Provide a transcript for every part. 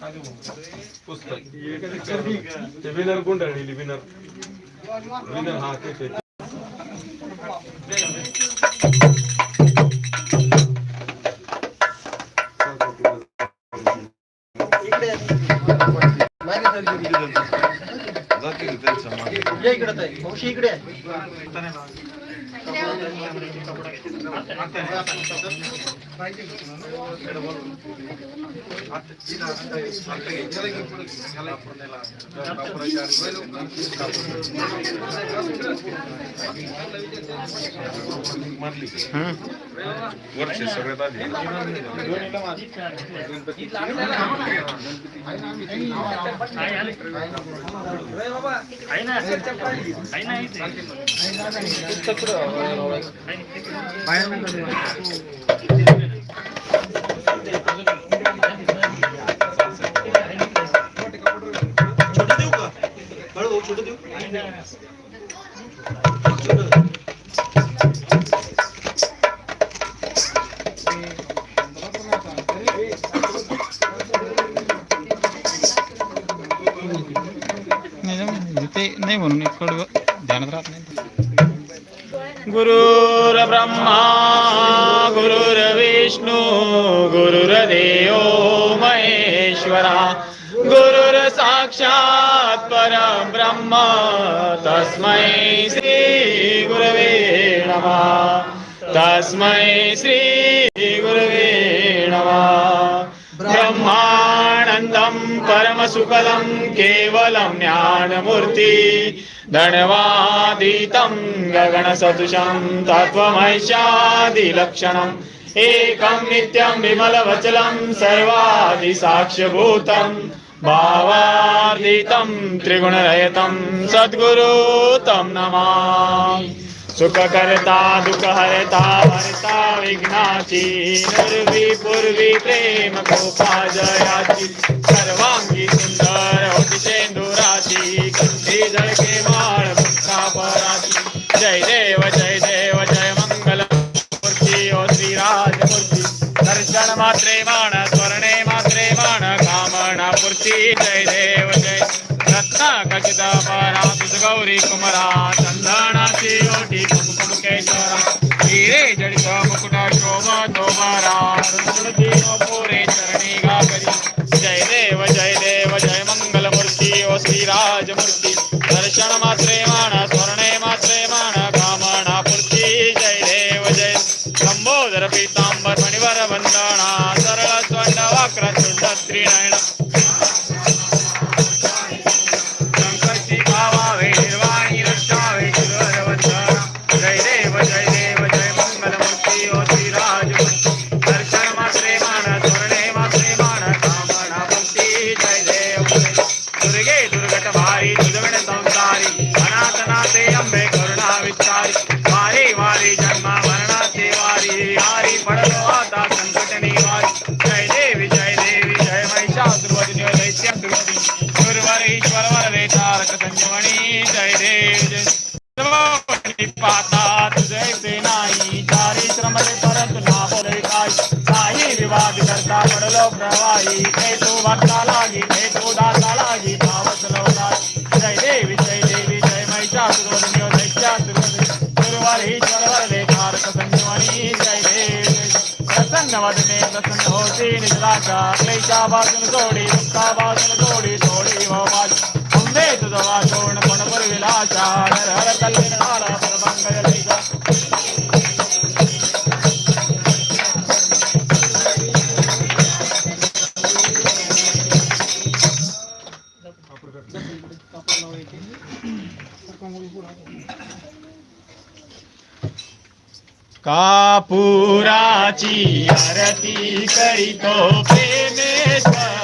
पुस्तक ते winner गुंडाळलेली winner winner हा ते इकडे या इकडं ताई. इकडे आहे. वर्ष सगळ्यात आधी छोटं हळू भाऊ छोटं देऊ नाही ते नाही म्हणून कडवं ध्यानात राहत नाही गुरुर्ब्रह्मा गुरुर्विष्णू गुरुर्देव महेश्वरा गुरुर साक्षात् परम ब्रह्म तस्मै श्री गुरवे नमः। तस्मै श्री गुरवे नमः। ब्रह्मानन्दं परमसुकलं केवलं ज्ञानमूर्ति धनवादितं गगणसदृशं तत्त्वमैशादिलक्षणम् एकं नित्यं विमलवचलं सर्वादिसाक्ष्यभूतम्। भावार्दितं त्रिगुणरहितं सद्गुरु तं नमामि। सुखकर्ता दुःखहर्ता हरता विघ्नाची निर्वी पूर्वी प्रेम गोपा जयाची सर्वांगी सुंदर होती कंठी जळके माळ मुक्ता पराची जय देव जय देव जय मंगल मूर्ती ओ श्रीराजमूर्ती दर्शन मात्रे मा मूर्ती जय देव जय. रत्ना खचित परा तुझ गौरी कुमरा चंदनाची ओटी कुमकुम केशरा. हिरे जडित मुकुटा शोभा तोमारा रुंदी पुरे चरणी गागरी. जय देव जय देव जय मंगल मूर्ती ओ श्रीराज मूर्ती दर्शन मात्रे मान स्वर्णे मात्रे मान कामना पूर्ती. जय देव जय. लंबोदर पीतांबर मणिवर वंदना सरळ स्वंड वाक्र चुंड त्रिनयन जय महिषासुरवदिनी ईश्वर वरदे तारक संजीवनी जय देव जय तुझे नाही चारी श्रमले परंतु ना बोले काय काही विवाद करता पडलो प्रवाही ते भक्ता लागी ते दाता लागी जय देवी जय देवी जय महिषासुरवदिनी दैत्यासुरवदिनी ईश्वर वरदे तारक संजीवनी जय प्रसन्न वदने प्रसन्न होती निजलाचा. क्लेशा बाजून जोडी दुःखा बाजून जोडी सोडी व हो बाजू अंबे तुझ वाचोण पण पुरविलाचा हर हर कल्याण परमंगल लैजा कापुराची आरती करीतो प्रेमेश्वर.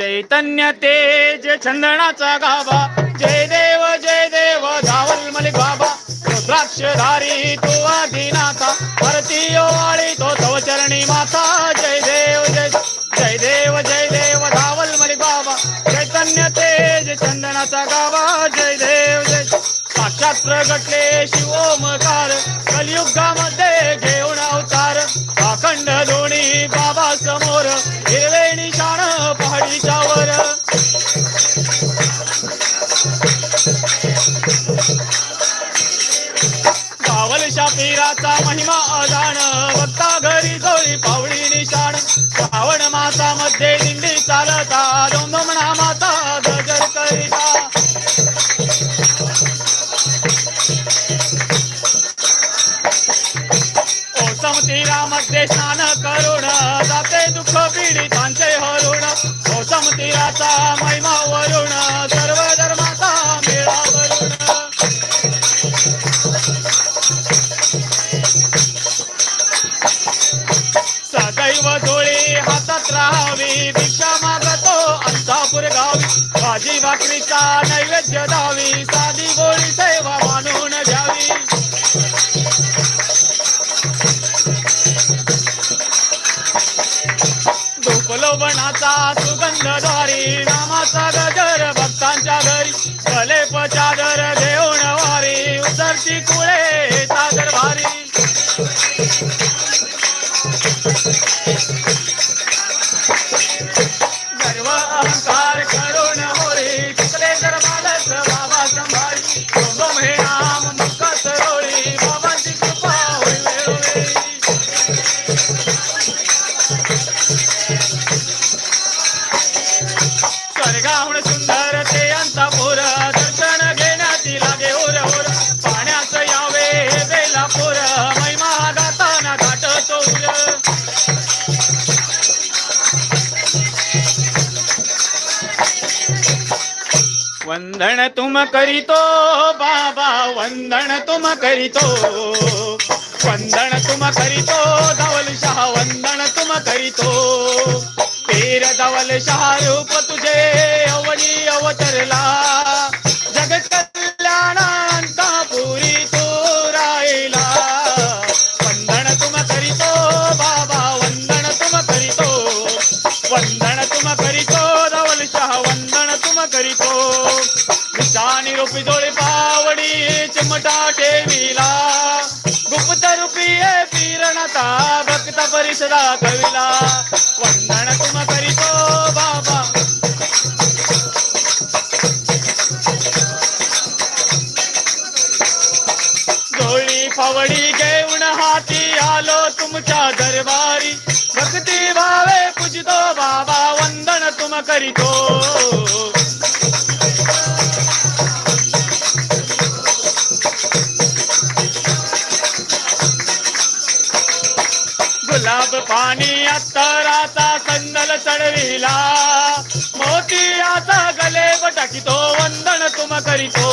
चैतन्य तेज चंदनाचा गाभा. जय देव जय देव धावल मलिक बाबा रुद्राक्षधारी तो आदिनाथा. भारती वाळी तो तव चरणी माता जय देव जय जय देव जय देव धावल मलिक बाबा चैतन्य तेज चंदनाचा गाभा. जय देव जय साक्षात प्रगटले शिवोमकार. कलियुगामध्ये घेऊन अवतार. अखंड दोणी बाबा समोर. हिरवे पहाडीच्या वर. पावल शापिराचा महिमा. ओसम महिमा वरुण सर्व धर्माचा मेळा वरुण. सदैव जोळी हातात राहावी भिक्षा मागतो अंतापूर गावी भाजी भाकरीचा नैवेद्य दावी साधी गोळी सेवा मानून Hare Rama. वंदन तुम करीतो बाबा वंदन तुम करीतो. वंदन तुम करीतो धवल शहा वंदन तुम करीतो. तेर धवल शहा रूप तुझे अवनी अवतरला. निशानी रूपी जोडी पावडी चिमटा ठेविला. गुप्त रूपी हे पीरणता भक्त परिषदा कविला. वंदन तुम करीतो बाबा. जोळी फावडी घेऊन हाती आलो तुमच्या दरबारी. भक्ती भावे पूजितो बाबा वंदन तुम करीतो गुलाब पाणी अत्तराचा संदल चढविला. मोतियाचा गले टाकीतो वंदन तुम करीतो.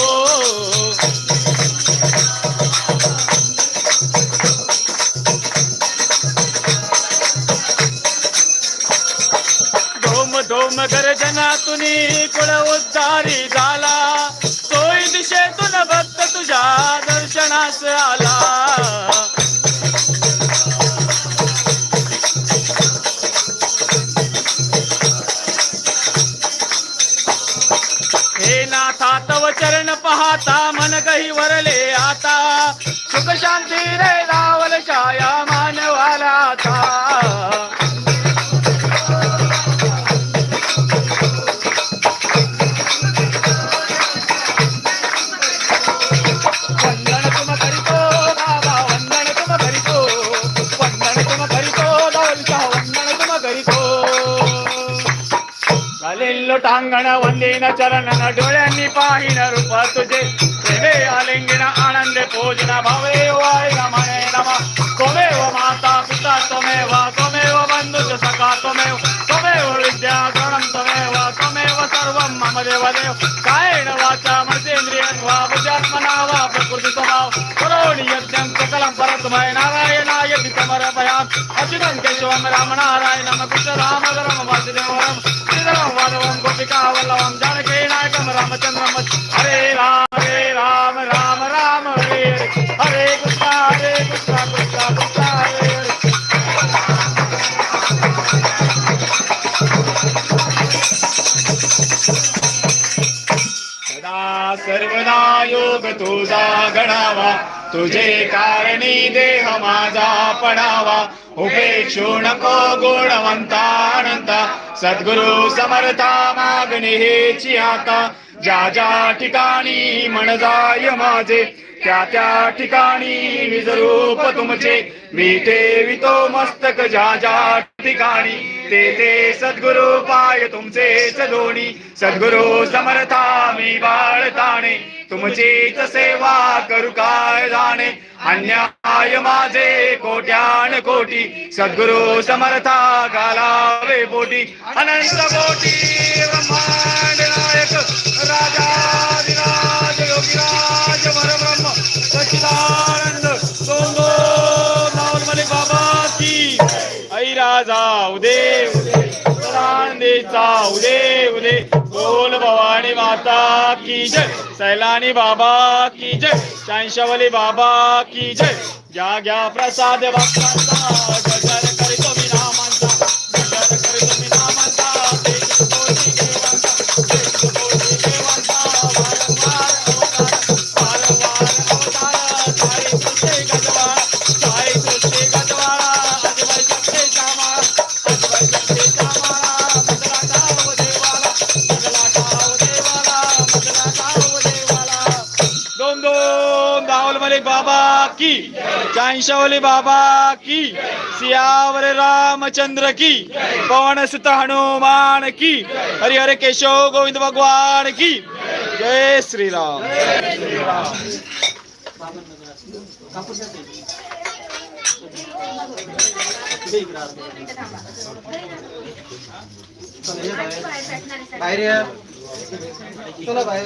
धोम धोम गर्जनातून कुळ उद्धारी झाला. सोय दिशेतून भक्त तुझ्या दर्शनास रावलच्या वंदन तुम करीतो घालेलो टांगण वंदीन चरण डोळ्यांनी पाहिन रूप तुझे। प्रेमे आलिंगन आनंद पूजन भावे वाय रमणे नम त्वमेव माता पिता त्वमेव त्वमेव बंधुच सखा त्वमेव त्वमेव विद्या गणं त्वमेव त्वमेव सर्वं मम देवदेव कायेन वाचा मनसेन्द्रियं वा बुद्ध्यात्मना वा प्रकृति स्वभाव करोणि यज्ञं सकलं परस्मै नारायणाय समर्पयाम् अच्युतं केशवं रामनारायणं कृष्ण रामधरं वासुदेवरं श्रीधरं वादवं गोपिका वल्लभं जानकी नायकं रामचन्द्रं सर्वदा योग तुझा गणावा तुझे कारणी देह माझा पडावा. उपेक्षू नको गुणवंता अनंता सद्गुरु समर्था मागणी हेची आता ज्या ज्या ठिकाणी मन जाय माझे त्या त्या ठिकाणी निजरूप तुमचे. मी ठेवितो मस्तक ज्या ज्या ठिकाणी ते ते सद्गुरु पाय तुमचे सदोणी सद्गुरु समर्था मी बाळताणे तुमचीच सेवा करू काय जाणे. अन्याय माझे कोट्यान कोटी सद्गुरु समर्था घालावे पोटी अनंत कोटी ब्रह्मा नायक राजाधिराज योगीराज परब्रह्म सचिदानंद दोन दोन मलिक बाबा की आई राजा उदे उदे. सदानंदेचा उदे उदे. बोल भवानी माता की जय. सैलानी बाबा की जय. शांशवली बाबा की जय. घ्या घ्या प्रसाद भक्तांचा दावल मलिक बाबा की, चांशावली बाबा की, सियावर रामचंद्र की पवन सुत हनुमान की हरि हरे केशव गोविंद भगवान की। जय श्रीराम। बाहेर या चला बाहेर.